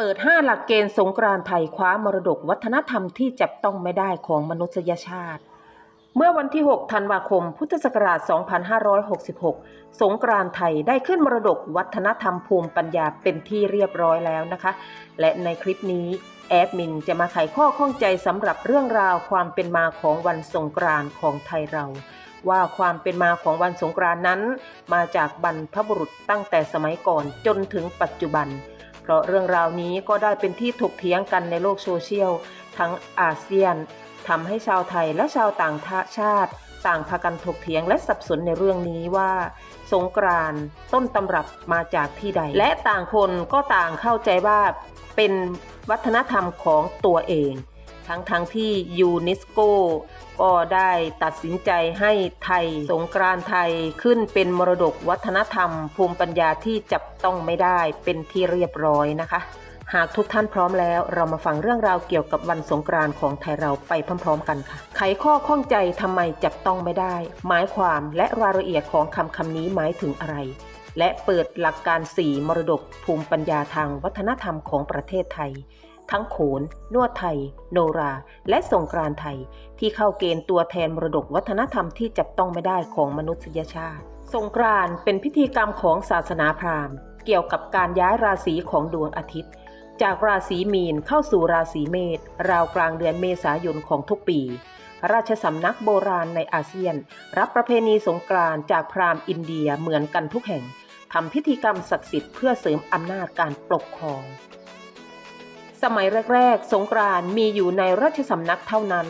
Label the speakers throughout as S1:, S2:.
S1: เปิด 5 หลักเกณฑ์สงกรานต์ไทยคว้ามรดกวัฒนธรรมที่จับต้องไม่ได้ของมนุษยชาติ เมื่อวันที่ 6 ธันวาคม พุทธศักราช 2566 สงกรานต์ไทยได้ขึ้นมรดกวัฒนธรรมภูมิปัญญาเป็นที่เรียบร้อยแล้วนะคะ และในคลิปนี้แอดมินจะมาไขข้อข้องใจสำหรับเรื่องราวความเป็นมาของวันสงกรานต์ของไทยเราว่าความเป็นมาของวันสงกรานนั้น มาจากบรรพบุรุษตั้งแต่สมัยก่อนจนถึงปัจจุบัน เพราะเรื่องราวนี้ก็ได้เป็นที่ถกเถียงกันในโลกโซเชียล ทั้งอาเซียนทำให้ชาวไทยและชาวต่างชาติ ต่างพากันถกเถียงและสับสนในเรื่องนี้ว่า สงกรานต์ต้นตำรับมาจากที่ใด และต่างคนก็ต่างเข้าใจว่าเป็นวัฒนธรรมของตัวเอง ทั้งทั้งที่ยูเนสโกก็ได้ตัดสินใจให้ไทยสงกรานไทยขึ้นเป็นมรดกวัฒนธรรม ภูมิปัญญาที่จับต้องไม่ได้เป็นที่เรียบร้อยนะคะ หากทุกท่านพร้อมแล้วเรามาฟังเรื่องราวเกี่ยวกับวันสงกรานของไทยเราไปพร้อมๆกันค่ะ ไขข้อข้องใจทำไมจับต้องไม่ได้ หมายความและรายละเอียดของคำคำนี้หมายถึงอะไร และเปิดหลักการ 4 มรดกภูมิปัญญาทางวัฒนธรรมของประเทศไทย ทั้งโขน นวดไทย โนรา และสงกรานไทย ที่เข้าเกณฑ์ตัวแทนมรดกวัฒนธรรมที่จับต้องไม่ได้ของมนุษยชาติ สงกรานเป็นพิธีกรรมของศาสนาพราหมณ์ เกี่ยวกับการย้ายราศีของดวงอาทิตย์ จากราศีมีนเข้าสู่ราศีเมษราวกลางเดือนเมษายนของทุกปีราชสำนักโบราณในอาเซียน รับประเพณีสงกรานต์จากพราหมณ์อินเดียเหมือนกันทุกแห่งทำพิธีกรรมศักดิ์สิทธิ์เพื่อเสริมอำนาจการปกครอง สมัยแรก ๆ สงกรานมีอยู่ในราชสำนักเท่านั้น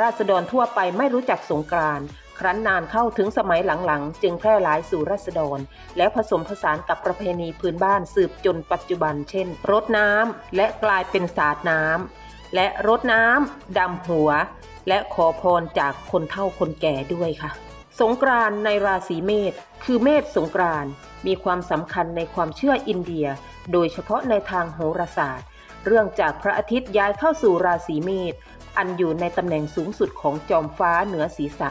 S1: ราษฎรทั่วไปไม่รู้จักสงกรานครั้นนานเข้าถึงสมัยหลังๆ จึงแพร่หลายสู่ราษฎร และผสมผสานกับประเพณีพื้นบ้านสืบจนปัจจุบัน เช่น รดน้ำและกลายเป็นสาดน้ำและรดน้ำดำหัว และขอพรจากคนเฒ่าคนแก่ด้วยค่ะ สงกรานในราศีเมษคือเมษสงกรานมีความสำคัญในความเชื่ออินเดีย โดยเฉพาะในทางโหราศาสตร์ เรื่องจากพระอาทิตย์ย้ายเข้าสู่ราศีเมษอันอยู่ในตำแหน่งสูงสุดของจอมฟ้าเหนือศีรษะ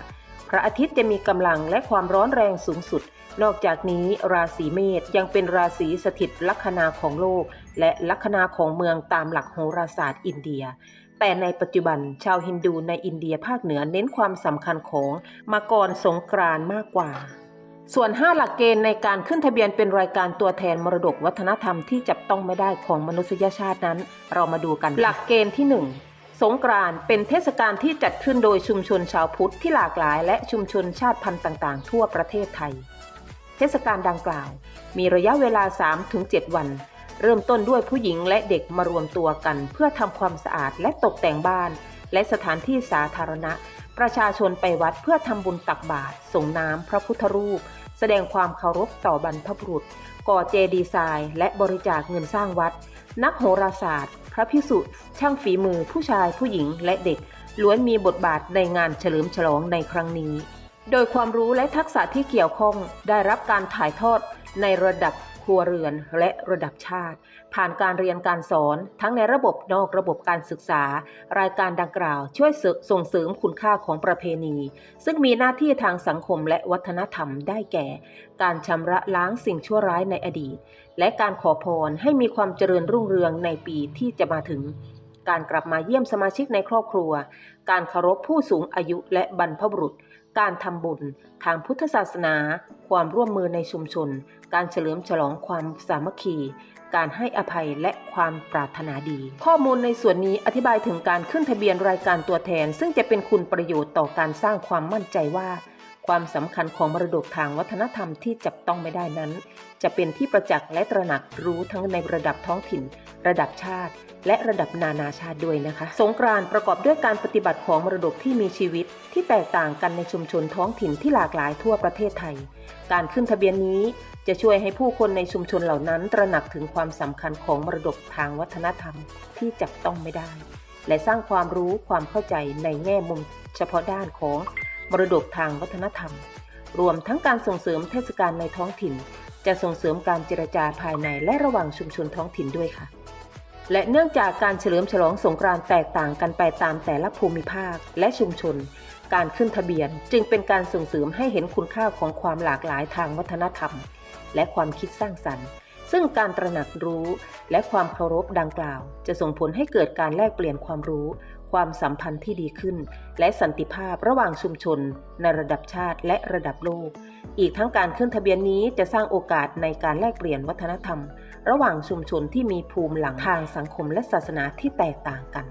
S1: พระอาทิตย์จะมีกำลังและความร้อนแรงสูงสุด นอกจากนี้ราศีเมษยังเป็นราศีสถิตลัคนาของโลก และลัคนาของเมืองตามหลักโหราศาสตร์อินเดีย แต่ในปัจจุบันชาวฮินดูในอินเดียภาคเหนือเน้นความสำคัญของมากรสงกรานมากกว่า ส่วน 5 หลักเกณฑ์ในการขึ้นทะเบียนเป็นรายการตัวแทนมรดกวัฒนธรรมที่จับต้องไม่ได้ของมนุษยชาตินั้น เรามาดูกัน หลักเกณฑ์ที่ 1 สงกรานต์เป็นเทศกาลที่จัดขึ้นโดยชุมชนชาวพุทธที่หลากหลาย และชุมชนชาติพันธุ์ต่าง ๆ ทั่วประเทศไทย เทศกาลดังกล่าว มีระยะเวลา 3-7 วัน เริ่มต้นด้วยผู้หญิงและเด็กมารวมตัวกัน เพื่อทำความสะอาดและตกแต่งบ้าน และสถานที่สาธารณะ ประชาชนไปวัดเพื่อทำบุญตักบาตรส่งน้ำพระพุทธรูป แสดงความเคารพต่อบรรพบุรุษ ก่อเจดีย์ทรายและบริจาคเงินสร้างวัด นักโหราศาสตร์ พระภิกษุ ช่างฝีมือผู้ชายผู้หญิงและเด็ก ล้วนมีบทบาทในงานเฉลิมฉลองในครั้งนี้ โดยความรู้และทักษะที่เกี่ยวข้องได้รับการถ่ายทอดในระดับ รัวเรือนและระดับชาติ ผ่านการเรียนการสอนทั้งในระบบนอกระบบการศึกษา รายการดังกล่าวช่วยส่งเสริมคุณค่าของประเพณี ซึ่งมีหน้าที่ทางสังคมและวัฒนธรรมได้แก่ การชำระล้างสิ่งชั่วร้ายในอดีต และการขอพรให้มีความเจริญรุ่งเรืองในปีที่จะมาถึงการกลับมาเยี่ยมสมาชิกในครอบครัว การเคารพผู้สูงอายุและบรรพบุรุษ การทำบุญ ทางพุทธศาสนา ความร่วมมือในชุมชน การเฉลิมฉลองความสามัคคี การให้อภัยและความปรารถนาดี ข้อมูลในส่วนนี้อธิบายถึงการขึ้นทะเบียนรายการตัวแทน ซึ่งจะเป็นคุณประโยชน์ต่อการสร้างความมั่นใจว่า ความสำคัญของมรดกทางวัฒนธรรมที่จับต้องไม่ได้นั้น จะเป็นที่ประจักษ์และตระหนักรู้ทั้งในระดับท้องถิ่น ระดับชาติ และระดับนานาชาติด้วยนะคะ สงกรานต์ประกอบด้วยการปฏิบัติของมรดกที่มีชีวิต ที่แตกต่างกันในชุมชนท้องถิ่นที่หลากหลายทั่วประเทศไทย การขึ้นทะเบียนนี้จะช่วยให้ผู้คนในชุมชนเหล่านั้นตระหนักถึงความสำคัญของมรดกทางวัฒนธรรมที่จับต้องไม่ได้ และสร้างความรู้ความเข้าใจในแง่มุมเฉพาะด้านของ มรดกทางวัฒนธรรม รวมทั้งการส่งเสริมเทศกาลในท้องถิ่น จะส่งเสริมการเจรจาภายในและระหว่างชุมชนท้องถิ่นด้วยค่ะ และเนื่องจากการเฉลิมฉลองสงกรานต์แตกต่างกันไปตามแต่ละภูมิภาคและชุมชน การขึ้นทะเบียนจึงเป็นการส่งเสริมให้เห็นคุณค่าของความหลากหลายทางวัฒนธรรม และความคิดสร้างสรรค์ ซึ่งการตระหนักรู้และความเคารพดังกล่าว จะส่งผลให้เกิดการแลกเปลี่ยนความรู้ ความสัมพันธ์ที่ดีขึ้น และสันติภาพระหว่างชุมชน ในระดับชาติและระดับโลก อีกทั้งการขึ้นทะเบียนนี้จะสร้างโอกาสในการแลกเปลี่ยนวัฒนธรรม ระหว่างชุมชนที่มีภูมิหลังทางสังคมและศาสนาที่แตกต่างกัน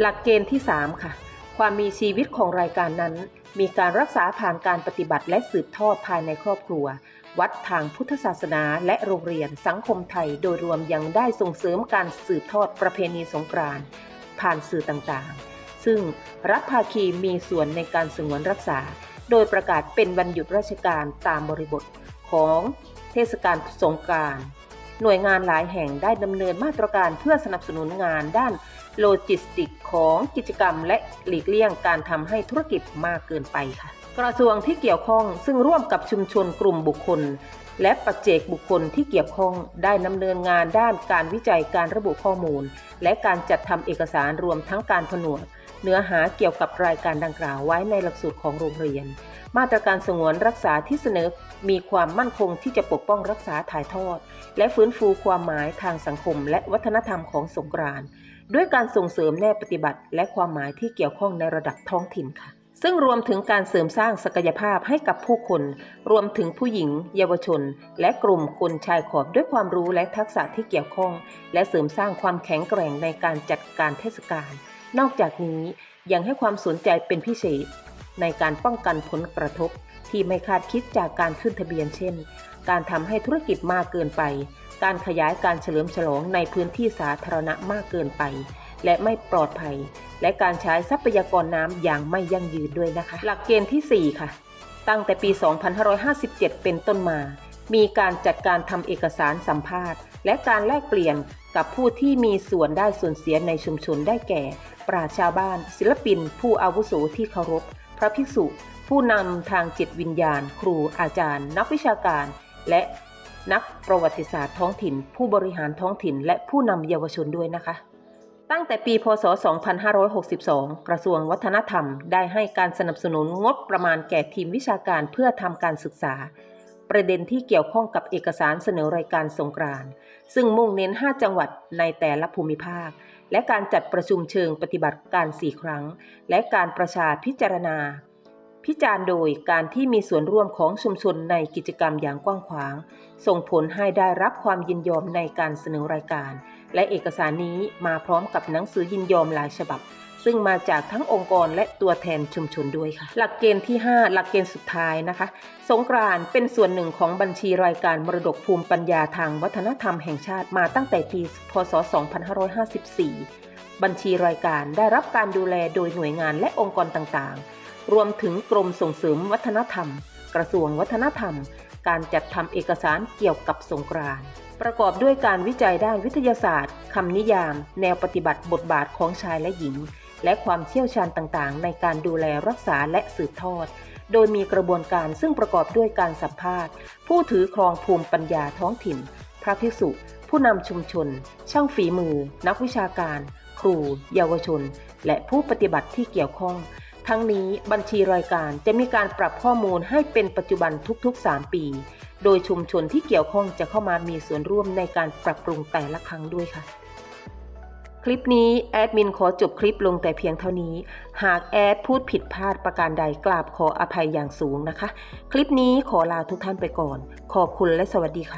S1: หลักเกณฑ์ที่ 3 ค่ะความมีชีวิตของรายการนั้น มีการรักษาผ่านการปฏิบัติและสืบทอดภายในครอบครัว วัดทางพุทธศาสนาและโรงเรียนสังคมไทยโดยรวมยังได้ส่งเสริมการสืบทอดประเพณีสงกรานต์ผ่านสื่อต่างๆ ซึ่งรัฐภาคีมีส่วนในการสงวนรักษา โดยประกาศเป็นวันหยุดราชการตามบริบทของเทศกาลสงกรานต์หน่วยงานหลายแห่งได้ดำเนินมาตรการเพื่อสนับสนุนงานด้าน โลจิสติกของกิจกรรมและหลีกเลี่ยงการทำให้ธุรกิจมากเกินไปค่ะ กระทรวงที่เกี่ยวข้องซึ่งร่วมกับชุมชนกลุ่มบุคคล และปัจเจกบุคคลที่เกี่ยวข้องได้ดำเนินงานด้านการวิจัยการระบุข้อมูล และการจัดทำเอกสารรวมทั้งการผนวกเนื้อหาเกี่ยวกับรายการดังกล่าวไว้ในหลักสูตรของโรงเรียน มาตรการสงวนรักษาที่เสนอมีความมั่นคงที่จะปกป้องรักษาถ่ายทอด และฟื้นฟูความหมายทางสังคม และวัฒนธรรมของสงกรานต์ด้วยการส่งเสริมแนวปฏิบัติ และความหมายที่เกี่ยวข้องในระดับท้องถิ่นค่ะ ซึ่งรวมถึงการเสริมสร้างศักยภาพให้กับผู้คน รวมถึงผู้หญิง เยาวชน และกลุ่มคนชายขอบด้วยความรู้และทักษะที่เกี่ยวข้อง และเสริมสร้างความแข็งแกร่งในการจัดการเทศกาลนอกจากนี้ยังให้ความสนใจเป็นพิเศษ ในการป้องกันผลกระทบ ที่ไม่คาดคิดจากการขึ้นทะเบียนเช่น การทำให้ธุรกิจมากเกินไป การขยายการเฉลิมฉลองในพื้นที่สาธารณะมากเกินไป และไม่ปลอดภัย และการใช้ทรัพยากรน้ำอย่างไม่ยั่งยืนด้วยนะคะ หลักเกณฑ์ที่ 4 ค่ะ ตั้งแต่ปี 2557 เป็นต้นมา มีการจัดการทำเอกสารสัมภาษณ์ และการแลกเปลี่ยนกับผู้ที่มีส่วนได้ส่วนเสียในชุมชนได้แก่ ปราชญ์ชาวบ้าน ศิลปิน ผู้อาวุโสที่เคารพ พระภิกษุ ผู้นำทางจิตวิญญาณ ครูอาจารย์ นักวิชาการ และนักประวัติศาสตร์ท้องถิ่น ผู้บริหารท้องถิ่น และผู้นำเยาวชนด้วยนะคะ ตั้งแต่ปีพศ 2562 กระทรวงวัฒนธรรม ได้ให้การสนับสนุนงบประมาณแก่ทีมวิชาการเพื่อทำการศึกษา ประเด็นที่เกี่ยวข้องกับเอกสารเสนอรายการสงกรานต์ซึ่งมุ่งเน้น 5 จังหวัดในแต่ละภูมิภาค และการจัดประชุมเชิงปฏิบัติการ 4 ครั้ง และการประชาพิจารณา พิจารณ์โดยการที่มีส่วนร่วมของชุมชนในกิจกรรมอย่างกว้างขวาง ส่งผลให้ได้รับความยินยอมในการเสนอรายการ และเอกสารนี้มาพร้อมกับหนังสือยินยอมหลายฉบับ ซึ่งมาจากทั้งองค์กรและตัวแทนชุมชนด้วยค่ะ หลักเกณฑ์ที่ 5 หลักเกณฑ์สุดท้ายนะคะ สงกรานต์เป็นส่วนหนึ่งของบัญชีรายการมรดกภูมิปัญญาทางวัฒนธรรมแห่งชาติมาตั้งแต่ปี พศ 2554 บัญชีรายการได้รับการดูแลโดยหน่วยงานและองค์กรต่างๆ รวมถึงกรมส่งเสริมวัฒนธรรม กระทรวงวัฒนธรรม การจัดทำเอกสารเกี่ยวกับสงกรานต์ประกอบด้วยการวิจัยด้านวิทยาศาสตร์คำนิยาม แนวปฏิบัติบทบาทของชายและหญิง และความเชี่ยวชาญต่างๆ ในการดูแลรักษาและสืบทอด โดยมีกระบวนการซึ่งประกอบด้วยการสัมภาษณ์ ผู้ถือครองภูมิปัญญาท้องถิ่น พระภิกษุ ผู้นำชุมชน ช่างฝีมือ นักวิชาการ ครู เยาวชน และผู้ปฏิบัติที่เกี่ยวข้อง ทั้งนี้บัญชีรายการจะมีการปรับข้อมูลให้เป็นปัจจุบันทุกๆ 3 ปี โดยชุมชนที่เกี่ยวข้องจะเข้ามามีส่วนร่วมในการปรับปรุงแต่ละครั้งด้วยค่ะ คลิปนี้แอดมินขอจบคลิปลงแต่เพียงเท่านี้ หากแอดพูดผิดพลาดประการใดกราบขออภัยอย่างสูงนะคะ คลิปนี้ขอลาทุกท่านไปก่อน ขอบคุณและสวัสดีค่ะ